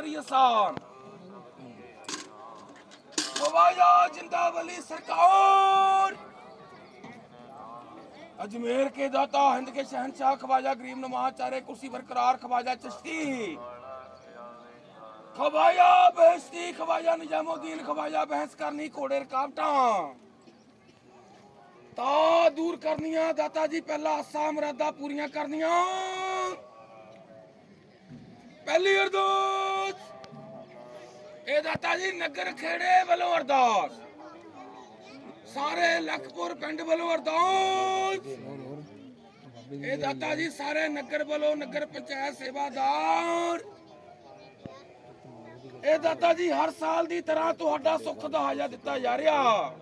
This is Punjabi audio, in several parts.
ਕਰੀ ਆਸਾਨ ਖਵਾਜਾ ਜਿੰਦਾ ਵਲੀ ਸਰਕਾਰ अजमेर के दाता हिंद के शहनशाह ख्वाजा गरीब नवाज चारे कुर्सी बरकरार ख्वाजा चिश्ती ख्वाजा बहश्ती ख्वाजा निजामुद्दीन ख्वाजा बहस करनी घोड़े रकावटा ਤਾ ਦੂਰ ਕਰਨੀਆਂ ਦਾਤਾ ਜੀ ਪਹਿਲਾ ਆਸਾਂ ਮੁਰਾਦਾਂ ਪੂਰੀਆਂ ਕਰਨੀਆਂ ਪਹਿਲੀ ਅਰਦਾਸ ਇਹ ਦਾਤਾ ਜੀ ਨਗਰ ਖੇੜੇ ਵੱਲੋਂ ਅਰਦਾਸ। ਸਾਰੇ ਲਖਪੁਰ ਪਿੰਡ ਵੱਲੋਂ ਅਰਦਾਸ। ਇਹ ਦਾਤਾ ਜੀ ਸਾਰੇ ਨਗਰ ਵੱਲੋਂ ਨਗਰ ਪੰਚਾਇਤ ਸੇਵਾਦਾਰ। ਇਹ ਦਾਤਾ ਜੀ ਹਰ ਸਾਲ ਦੀ ਤਰ੍ਹਾਂ ਤੁਹਾਡਾ ਸੁੱਖ ਦਾ ਹਾਜਾ ਦਿੱਤਾ ਜਾ ਰਿਹਾ।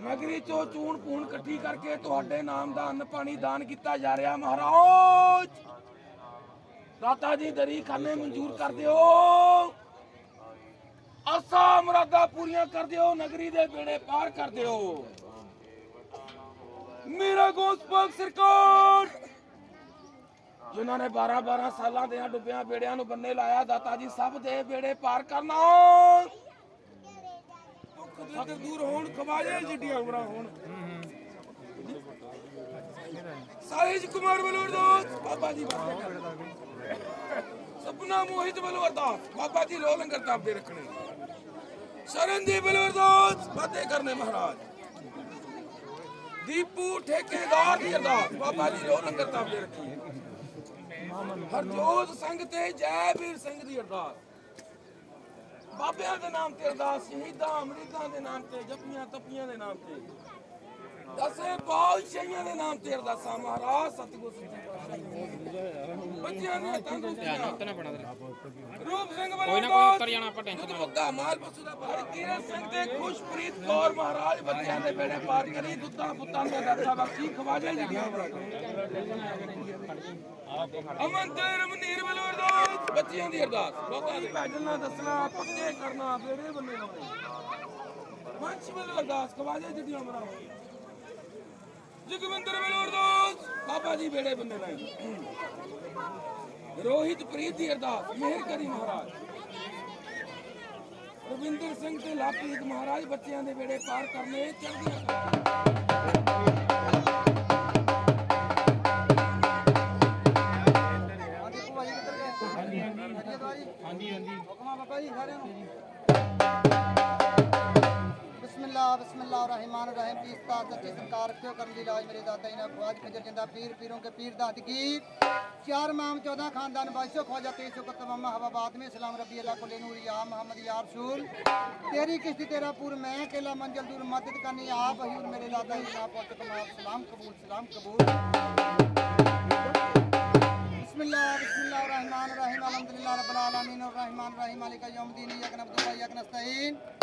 ਨਗਰੀ ਚੋਂ ਚੂਣ ਪੂਣ ਇਕੱਠੀ ਕਰਕੇ ਤੁਹਾਡੇ ਨਾਮ ਦਾ ਅੰਨ ਪਾਣੀ ਦਾਨ ਕੀਤਾ ਜਾ ਰਿਹਾ, ਮਹਾਰਾਜ। ਦਾਤਾ ਜੀ ਦਰੀ ਖਾਨੇ ਮਨਜ਼ੂਰ ਕਰ ਦਿਓ। ਆਸਾ ਮੁਰਾਦਾਂ ਪੂਰੀਆਂ ਕਰ ਦਿਓ ਨਗਰੀ ਦੇ ਬੇੜੇ ਪਾਰ ਕਰ ਦਿਓ। ਮੇਰਾ ਗੋਸਪਾਕ ਸਰਕਾਰ। ਜਿਨ੍ਹਾਂ ਨੇ 12 12 ਸਾਲਾਂ ਦੇ ਡੁੱਬਿਆਂ ਬੇੜਿਆਂ ਨੂੰ ਬੰਨੇ ਲਾਇਆ ਦਾਤਾ ਜੀ ਸਭ ਦੇ ਬੇੜੇ ਪਾਰ ਕਰਨਾ। ਦੂਰ ਹੋਣ ਖਵਾਜੇ ਜਿੱਡੀਆਂ ਉਮਰਾਂ ਹੋਣ। ਸਾਹਿਜ ਕੁਮਾਰ ਵੱਲੋਂ ਅਰਦਾਸ। ਬਾਬਾ ਜੀ ਵਾਸਤੇ ਸਪਨਾ ਮੋਹਿਤ ਵੱਲੋਂ ਅਰਦਾਸ। ਬਾਬਾ ਜੀ ਲੋ ਲੰਗਰ ਤਾਪਦੇ ਰੱਖਣੇ। ਸ਼ਰਨਦੀਪ ਵੱਲੋਂ ਅਰਦਾਸ ਵਾਦੇ ਕਰਨੇ ਮਹਾਰਾਜ। ਦੀਪੂ ਠੇਕੇਦਾਰ ਦੀ ਅਰਦਾਸ, ਬਾਬਾ ਜੀ ਲੋ ਲੰਗਰ ਤਾਪਦੇ ਰੱਖੀ ਹਰਜੋਤ ਸੰਘ ਤੇ ਜੈ ਸਿੰਘ ਦੀ ਅਰਦਾਸ। ਬਾਬਿਆਂ ਦੇ ਨਾਮ ਤੇ ਅਰਦਾਸ, ਸ਼ਹੀਦਾਂ ਅਮਰੀਕਾਂ ਦੇ ਨਾਮ ਤੇ, ਜਪੀਆਂ ਤਪੀਆਂ ਦੇ ਨਾਮ ਤੇ। ਦਸੇ ਬਾਦਸ਼ਾਹੀਆਂ ਦੇ ਨਾਮ ਤੇ ਅਰਦਾਸਾਂ, ਮਹਾਰਾਜ, ਸਤਿਗੁਰ ਸੱਚੇ ਪਾਤਸ਼ਾਹ ਬੱਚਿਆਂ ਦੀਆਂ ਤੰਦਰੁਸਤੀਆਂ ਉੱਤਨਾ ਪੈਣਾ ਤੇਰੇ। ਰੂਪ ਸਿੰਘ ਵੱਲੋਂ ਕੋਈ ਨਾ ਕੋਈ ਉੱਤਰ ਜਾਣਾ ਆਪਾਂ ਟੈਨਸ਼ਨ ਨਾ ਦੁੱਧਾ ਮਾਲ ਪਸ਼ੂ ਦਾ ਭਾਰ ਕੀਰਤ ਸਿੰਘ ਤੇ ਖੁਸ਼ਪ੍ਰੀਤ ਕੌਰ ਮਹਾਰਾਜ ਬੱਚਿਆਂ ਦੇ ਬੇੜੇ ਪਾਰ ਕਰੀ ਦੁੱਧਾ ਪੁੱਤਾਂ ਦਾ ਦਾਤਾ ਬਖਸ਼ੀ ਖਵਾਜੇ ਜੀ? ਅਮਨ ਤੇ ਰਮਨੀਰ ਵੱਲੋਂ ਅਰਦਾਸ ਬੱਚਿਆਂ ਦੀ ਅਰਦਾਸ। ਲੋਕਾਂ ਦੀ ਭੈਜਣਾ ਦੱਸਣਾ ਪੱਕੇ ਕਰਨਾ ਬੇੜੇ ਬੰਨੇ ਲਾਉਣੇ। ਵੰਸ਼ ਵੱਲੋਂ ਅਰਦਾਸ ਖਵਾਜੇ ਜੀ ਦੀਆਂ ਅਮਰਾਂ ਜਗਵਿੰਦਰ ਵੱਲੋਂ ਅਰਦਾਸ। ਬਾਬਾ ਜੀ ਬੇੜੇ ਬੰਨੇ ਲਾਏ ਰੋਹਿਤ ਪ੍ਰੀਤ ਦੀ ਅਰਦਾਸ। ਮਿਹਰ ਕਰੀ ਮਹਾਰਾਜ। ਰਵਿੰਦਰ ਸਿੰਘ ਤੇ ਲਾਪ੍ਰੀਤ ਮਹਾਰਾਜ ਬੱਚਿਆਂ ਦੇ ਬੇੜੇ ਪਾਰ ਕਰਨੇ ਚੜ੍ਹਦੀਆਂ। ਹਾਂਜੀ बिस्मिल्ला बिस्मिल्ला रहमान रहीम पीस ता सच्ची सरकार क्यों कर दी लाज मेरे दादा इन्हें फवाज खजर ज़िंदा पीर, पीरों के पीर दाद की। चार माम चौदह खानदान बाइशो ख्वाजा, तेईसो को तमाम हवाबाद में, सलाम रबी अल्लाह को लेनूर या मोहम्मद या रसूल तेरी किश्ती, तेरा पुर, मैं केला मंजिल दूर, मदद करनी आप ही मेरे दादा इन्हें पहुँचो तुम आप सलाम कबूल सलाम कबूल। बिस्मिल्लाह बिस्मिल्लाह रहमान रहीम अलहमदिल्लाह रब्बिल आलमीन, और रहमान रहीम अलैका यौम दीन यकन अब्दुल्लाह यकन नस्तईन।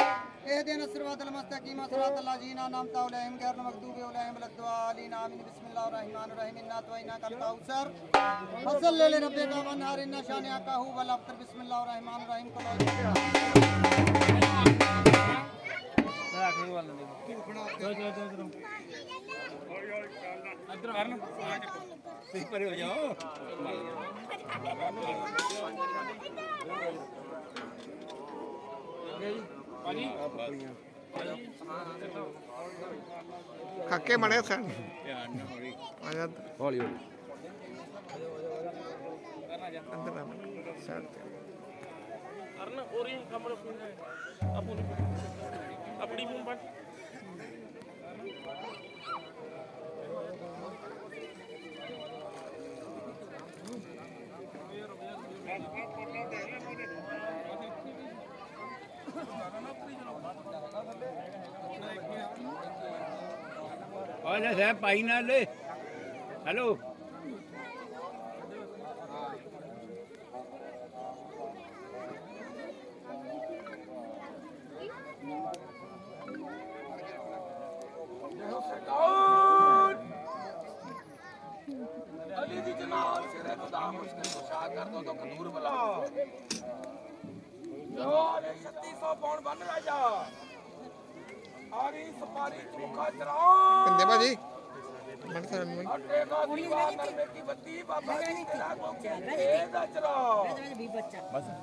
اهدنا الصراط المستقيم صراط الذين انعمت عليهم غير المغضوب عليهم ولا الضالين امين بسم الله الرحمن الرحيم انا اعطيناك الكوثر فصل لربك وانهار ان شانئك هو الابتر بسم الله الرحمن الرحيم قل ਇੱਧਰ ਕਰਨ ਤੁਸੀਂ ਪਰੇ ਹੋ ਜਾਓ ਭਾਜੀ ਕਾਕੇ ਮੜੇ ਸਨ। ਆ ਜਾ। ਹੌਲੀ ਹੌਲੀ। ਅੰਦਰ ਆ ਸਾਈਡ ਤੇ। ਕਰਨ ਹੋਰੀ ਕਮਰ ਫੋਨ ਆਪਣੀ ਆਪਣੀ ਫੋਨ ਬਣ ਉਹਨੇ ਸਾਹਿਬ ਪਾਈ ਨਾਲ ਲੈ। ਹੈਲੋ। ਦੇਖੋ ਸਰਕਾਰ ਅਲੀ ਦੀ ਜਨਾਬ ਸਿਰੇ ਤੋਂ ਦਾ ਮੁਸ਼ਕਿਲ ਕੁਸ਼ਾ ਕਰ 3600 ਪੌਂਡ ਬਣ ਰਾਜਾ ਆ ਗਈ ਸਪਾਰੀ ਚੁਖਾ ਚਰਾ ਪਿੰਦੇ ਭਾਜੀ ਮਨ ਸਰ ਮਨ ਅੱਡੇ ਦਾ ਦੀਵਾ ਨਰਮੇ ਕੀ ਬੱਤੀ ਬਾਬਾ ਜੀ ਤੇਰਾ ਗੋਪੀ ਇਹ ਦਾ ਚਲਾ ਵੀ ਬੱਚਾ ਅੱਛਾ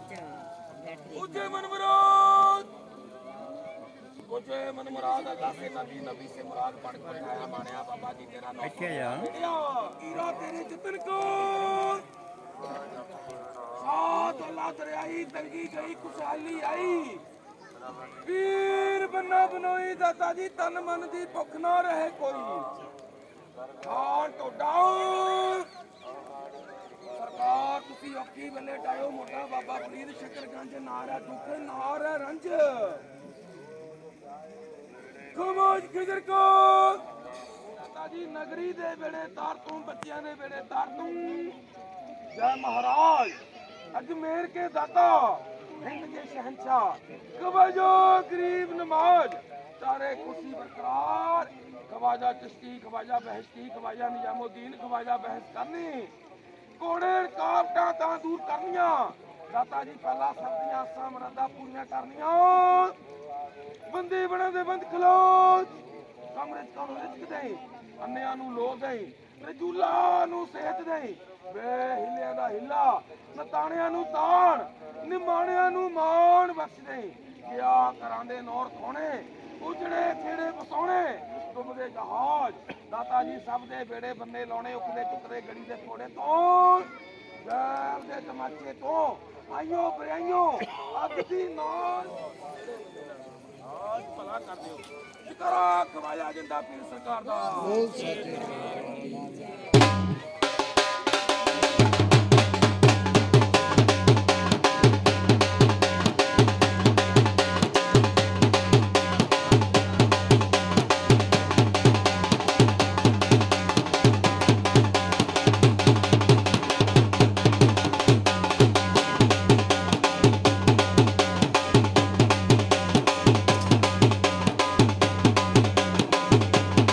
ਬੈਠ ਗਈ ਉੱਚੇ ਮਨ ਮੁਰਾਦ ਉੱਚੇ ਮਨ ਮੁਰਾਦ ਅੱਲਾ ਸੇ ਨਬੀ ਨਬੀ ਸੇ ਮੁਰਾਦ ਪੜ ਕੇ ਆਇਆ ਮਾਣਿਆ ਬਾਬਾ ਜੀ ਤੇਰਾ ਨਾਮ ਵੀਰ ਬੰਨਾ ਬਨੋਈ ਦਾਤਾ ਜੀ ਤਨ ਮਨ ਦੀ ਭੁੱਖ ਨਾ ਰਹੇ ਕੋਈ। ਖਾਨ ਟੋਡਾ ਸਰਕਾਰ, ਤੁਸੀਂ ਔਖੀ ਵੇਲੇ ਟਾਇਓ ਮੋਟਾ ਬਾਬਾ ਫਰੀਦ ਸ਼ਕਰਗੰਜ, ਨਾਰਾ ਦੁੱਖ, ਨਾਰਾ ਰੰਜ। ਖਮੋਜ ਖਿਜਰ ਕੋ। ਮਾਤਾ ਜੀ, ਨਗਰੀ ਦੇ ਵੇੜੇ ਤਾਰ ਤੂੰ, ਬੱਚਿਆਂ ਦੇ ਵੇੜੇ ਤਾਰ ਤੂੰ। ਜੈ ਮਹਾਰਾਜ, ਅਜਮੇਰ ਕੇ ਦਾਤਾ। ਹਿੰਦ ਕੇ ਸ਼ਹਿਨशाह ਕਵਾਜੋ ਗਰੀਬ ਨਮਾਜ਼। ਤਾਰੇ ਕੁਰਸੀ ਬਰਕਰਾਰ। ਖਵਾਜਾ ਚਿਸ਼ਤੀ ਖਵਾਜਾ ਬਹਿਸ਼ਤੀ ਖਵਾਜਾ ਨਿਜ਼ਾਮੁਦੀਨ ਖਵਾਜਾ ਬਹਿਸ ਕਰਨੀ। ਕੋੜੇ ਕਾਵਟਾਂ ਤਾਂ ਦੂਰ ਕਰਨੀਆਂ। ਦਾਤਾ ਜੀ, ਪਹਿਲਾ ਸਭ ਦੀਆਂ ਆਸਾਂ ਮਰਾਦਾਂ ਪੂਰੀਆਂ ਕਰਨੀਆਂ। ਬੰਦੇ ਬਣਾ ਦੇ ਬੰਦ ਖਲੋਜ ਕਮਰੇ ਚ ਰਿਜ਼ਕ ਦੇ ਅੰਨਿਆਂ ਨੂੰ ਲੋ ਦੇ ਰਜੂਲਾ ਨੂੰ ਸਿਹਤ ਦੇ ਵੇ ਹਿੱਲਿਆਂ ਦਾ ਹਿੱਲਾ, ਨਤਾਣਿਆਂ ਨੂੰ ਤਾਣ, ਨਿਮਾਣਿਆਂ ਨੂੰ ਮਾਣ ਬਖਸ਼ ਦੇ ਕਿਆ ਕਰਾਂ ਨੌਰ ਥੋਣੇ ਉਜੜੇ ਖੇੜੇ ਵਸਾਉਣੇ, ਡੁੱਬਦੇ ਜਹਾਜ਼, ਦਾਤਾ ਜੀ ਸਭ ਦੇ ਬੇੜੇ ਬੰਦੇ ਲਾਉਣੇ, ਉਕਦੇ ਟੁਕਰੇ ਗੜੀ ਦੇ ਥੋੜੇ ਤੋਂ ਜੈਲ ਦੇ ਤਮਾਚੇ ਤੋਂ ਆਇਓ ਬਰਾਈਓ ਅੱਗ ਦੀ ਨਾਲ ਆਜ ਕਰ ਦਿਓ ਜਿਕਰਾ ਖਵਾਇਆ ਜਿੰਦਾ ਪੀਰ ਸਰਕਾਰ ਦਾ। ਬੋਲ ਸੱਚੇ